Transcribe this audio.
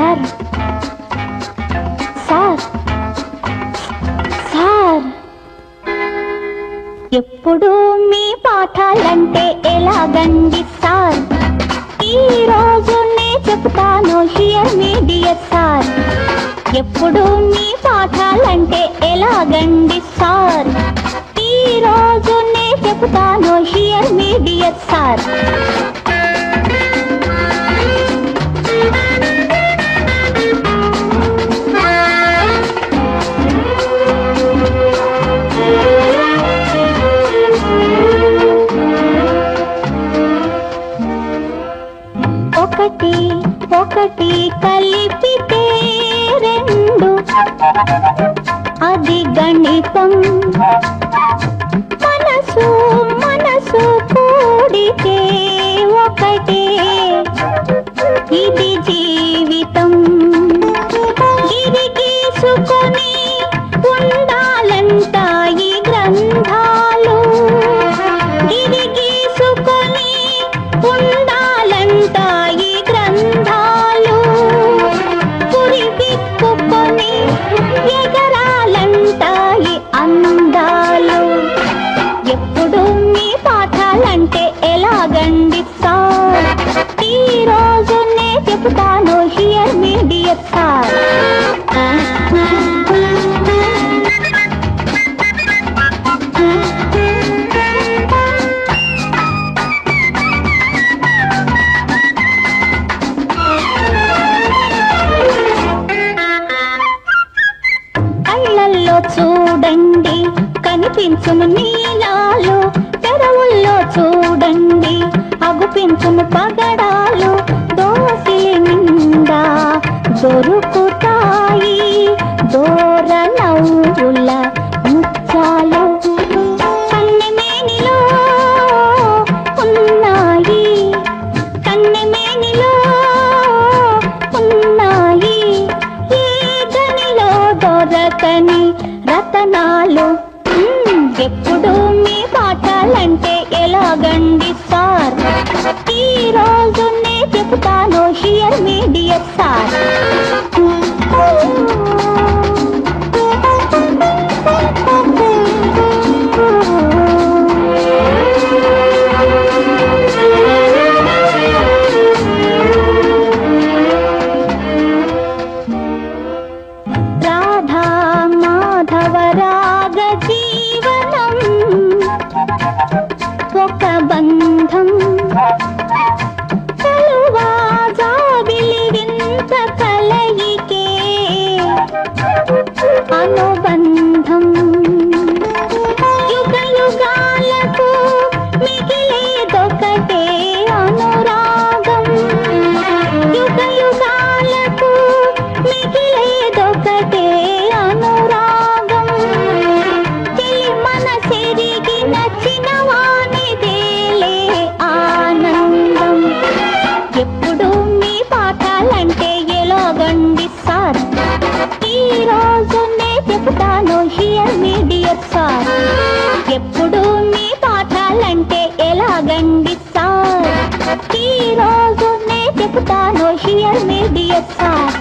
Sir. Sir. Sir. ఎప్పుడు మీ పాఠాలంటే ఎలాగండి sir? ఈ రోజు నే చెప్తాను హియర్ మీ డియర్ సార్. ఎప్పుడు మీ పాఠాలంటే ఎలాగండి సార్? ఈ రోజు నే చెప్తాను హియర్ మీ డియర్ సార్. ఒకటి కలిపితే రెండు. అది గణితం. మనసు ఎప్పుడు మీ పాఠాలంటే ఎలాగండి సార్? ఈ రోజు నే చెప్తాను హియర్ మీ డియర్ సార్. కనిపించును నీలాలు పెదవుల్లో చూడండి. అగుపించును పగడాలు దోసి నిండా దొరుకుతాయి. దూర నవ్వుల ముత్యాలు కన్నెమేనిలో ఉన్నాయి. కన్నెమేనిలో ఉన్నాయి. ఈ గనిలో దొరకని రతనాలు ఎప్పుడు మీ పాఠాలంటే ఎలాగండి సార్? ఈ రోజు నే చెప్తాను హియర్ మీ డియర్ సార్. بن చెబుతాను చెప్తాను హియర్ మీ డియర్ సార్? ఎప్పుడు మీ పాఠాలంటే ఎలాగండి సార్? ఈ రోజు నే చెప్తాను హియర్ మీ డియర్ సార్?